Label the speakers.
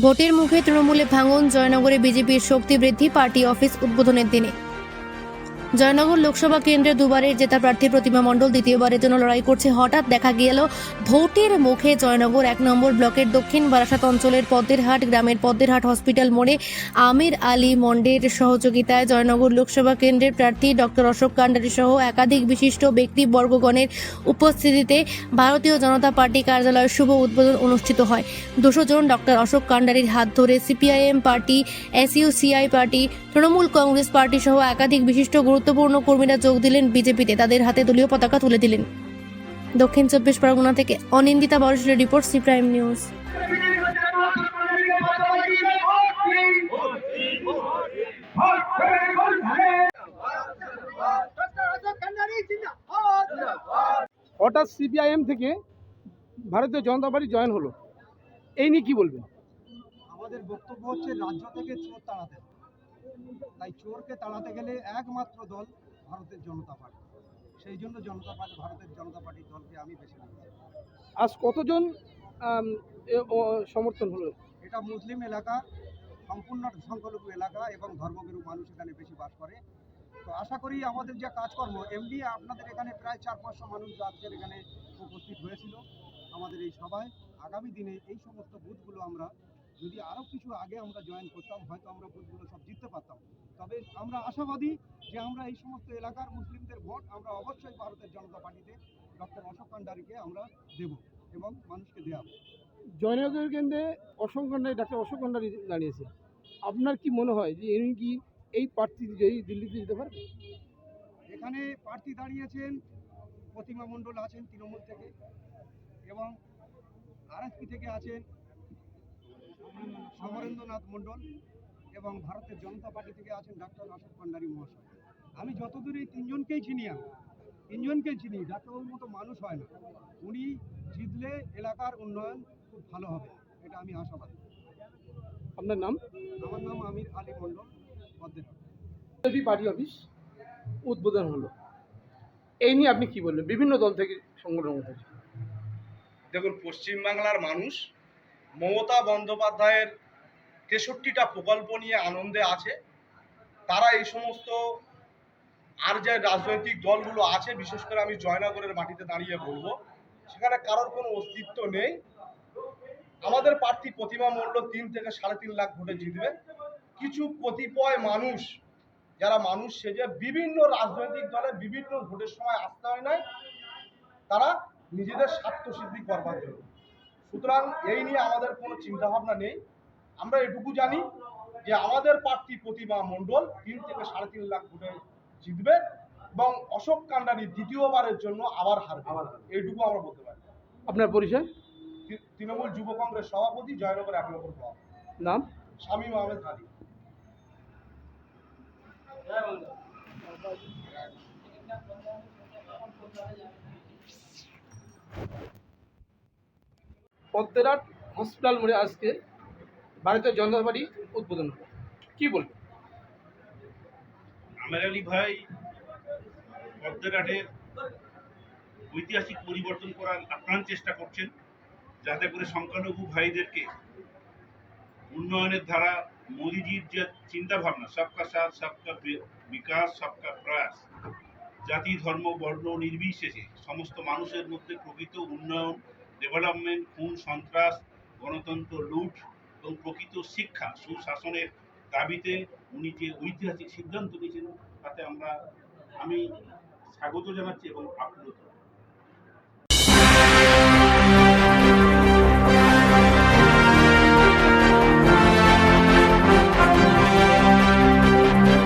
Speaker 1: ভোটের মুখে তৃণমূলে ভাঙন জয়নগরে বিজেপির শক্তি বৃদ্ধি পার্টি অফিস উদ্বোধনের দিনে। জয়নগর লোকসভা কেন্দ্রে দুবারের জেতা প্রার্থী প্রতিমা মণ্ডল দ্বিতীয়বারের জন্য লড়াই করছে। হঠাৎ দেখা গেল ভোটের মুখে জয়নগর এক নম্বর ব্লকের দক্ষিণ বারাসাত অঞ্চলের পদ্মেরহাট গ্রামের পদ্মেরহাট হসপিটাল মোড়ে আমির আলী মন্ডের সহযোগিতায় জয়নগর লোকসভা কেন্দ্রের প্রার্থী ডক্টর অশোক কান্ডারি সহ একাধিক বিশিষ্ট ব্যক্তিবর্গগণের উপস্থিতিতে ভারতীয় জনতা পার্টি কার্যালয়ের শুভ উদ্বোধন অনুষ্ঠিত হয়। দুশো জন ডক্টর অশোক কান্ডারির হাত ধরে CPIM party, SUCI party, Trinamool Congress party সহ একাধিক বিশিষ্ট গুরুত্বপূর্ণ কর্মীরা যোগ দিলেন বিজেপিতে। তাদের হাতে দলীয় পতাকা তুলে দিলেন। দক্ষিণ চব্বিশ পরগনা থেকে অনিন্দিতা বর্ষের রিপোর্ট সি প্রাইম নিউজ।
Speaker 2: হঠাৎ সিপিআইএম থেকে ভারতীয় জনতা পার্টি জয়েন হলো। এই নিয়ে কি বলবেন?
Speaker 3: আমাদের বক্তব্য হচ্ছে রাজ্য থেকে চোর তাড়াতে। তাই চোরকে তাড়াতে গেলে একমাত্র দল ভারতের জনতা পার্টি। সেই জন্য জনতা পার্টি ভারতের জনতা পার্টির দলকে আমি বেছে নিয়েছি।
Speaker 2: আজ কতজন সমর্থন হলো?
Speaker 3: এটা মুসলিম এলাকা সম্পূর্ণ সংখ্যালঘু এলাকা এবং ধর্মগুরু মানুষ এখানে বেশি বাস করে। তো আশা করি আমাদের যে কাজকর্ম এমনি আপনাদের এখানে প্রায় চার পাঁচশো মানুষ আজকের এখানে উপস্থিত হয়েছিল আমাদের এই সভায়। আগামী দিনে এই সমস্ত বুথগুলো আমরা যদি আরও কিছু আগে আমরা জয়েন করতাম হয়তো আমরা বুথগুলো সব জিততে পারতাম। তবে আমরা আশাবাদী যে আমরা এই সমস্ত এলাকার মুসলিমদের ভোট আমরা অবশ্যই ভারতের জনতা পার্টিতে ডক্টর অশোক কান্ডারিকে আমরা দেব এবং মানুষকে দেওয়াবো
Speaker 2: জয়নগর কেন্দ্রে অশোক খণ্ডারি ডাক্তার অশোক খণ্ডারি দাঁড়িয়েছে। আপনার কি মনে হয় যে ইনি কি এই প্রার্থী যদি দিল্লিতে যেতে পারবে?
Speaker 3: এখানে প্রার্থী দাঁড়িয়েছেন প্রতিমা মণ্ডল আছেন তৃণমূল থেকে এবং আরএসপি থেকে আছেন সমরেন্দ্রনাথ মণ্ডল এবং ভারতের জনতা পার্টি থেকে আছেন ডাক্তার অশোক ভান্ডারী মহাশয়। আমি যতদূর এই তিনজনকেই চিনি আমি তিনজনকেই চিনি ডাক্তারবাবুর মতো মানুষ হয় না। উনি জিতলে এলাকার উন্নয়ন খুব ভালো হবে এটা আমি আশাবাদী।
Speaker 2: আপনার নাম?
Speaker 3: আমার নাম আমির আলী মণ্ডল পদ্মের
Speaker 2: বিজেপি পার্টি অফিস উদ্বোধন হলো। এই নিয়ে আপনি কি বললেন বিভিন্ন দল থেকে সংগঠন থেকে
Speaker 4: দেখুন পশ্চিমবাংলার মানুষ মমতা বন্দ্যোপাধ্যায়ের তেষট্টিটা প্রকল্প নিয়ে আনন্দে আছে। তারা এই সমস্ত আর যে রাজনৈতিক দলগুলো আছে, বিশেষ করে আমি জয়নগরের মাটিতে দাঁড়িয়ে বলব, সেখানে কারোর কোনো অস্তিত্ব নেই। আমাদের প্রার্থী প্রতিমা মূল্য তিন থেকে সাড়ে তিন লাখ ভোটে জিতবে। কিছু কতিপয় মানুষ, যারা মানুষ সেজে বিভিন্ন রাজনৈতিক দলে বিভিন্ন ভোটের সময় আসতে হয় নাই, তারা নিজেদের স্বার্থ সিদ্ধি করবার জন্য। সুতরাং এই নিয়ে আমাদের কোনো চিন্তাভাবনা নেই। আমরা এটুকু জানি যে আমাদের প্রার্থী প্রতিমা মণ্ডল তিন থেকে সাড়ে তিন লাখ ভোটে জিতবে এবং অশোক কান্ডারি দ্বিতীয়বারের জন্য আবার হারবে। এইটুকু আমরা বলতে পারি।
Speaker 2: আপনার পরিচয়?
Speaker 4: তৃণমূল যুব কংগ্রেস সভাপতি জয়নগর এক নম্বর ব্লক
Speaker 2: নাম?
Speaker 4: শামীম আহমেদ হাদি।
Speaker 2: পদ্মেরহাট হসপিটাল মোড়ে আজকে ভারতীয় জনতা পার্টি উদ্বোধন হলো কি বলবেন?
Speaker 5: আমের আলী ভাই পদ্মেরহাটের ঐতিহাসিক পরিবর্তন করার আপ্রাণ চেষ্টা করছেন, যাতে করে সংখ্যালঘু ভাইদেরকে উন্নয়নের ধারা, মোদিজির যে চিন্তা ভাবনা সবকা সাথ, সবকা বিকাশ, সবকা প্রয়াস, জাতি, ধর্ম, বর্ণ, নির্বিশেষে সমস্ত মানুষের মধ্যে প্রকৃত উন্নয়ন ডেভেলপমেন্ট খুন সন্ত্রাস, গণতন্ত্র, লুট এবং প্রকৃত শিক্ষা সুশাসনের দাবিতে উনি যে ঐতিহাসিক সিদ্ধান্ত নিয়েছেন, তাতে আমরা, আমি স্বাগত জানাচ্ছি এবং আপ্লুত।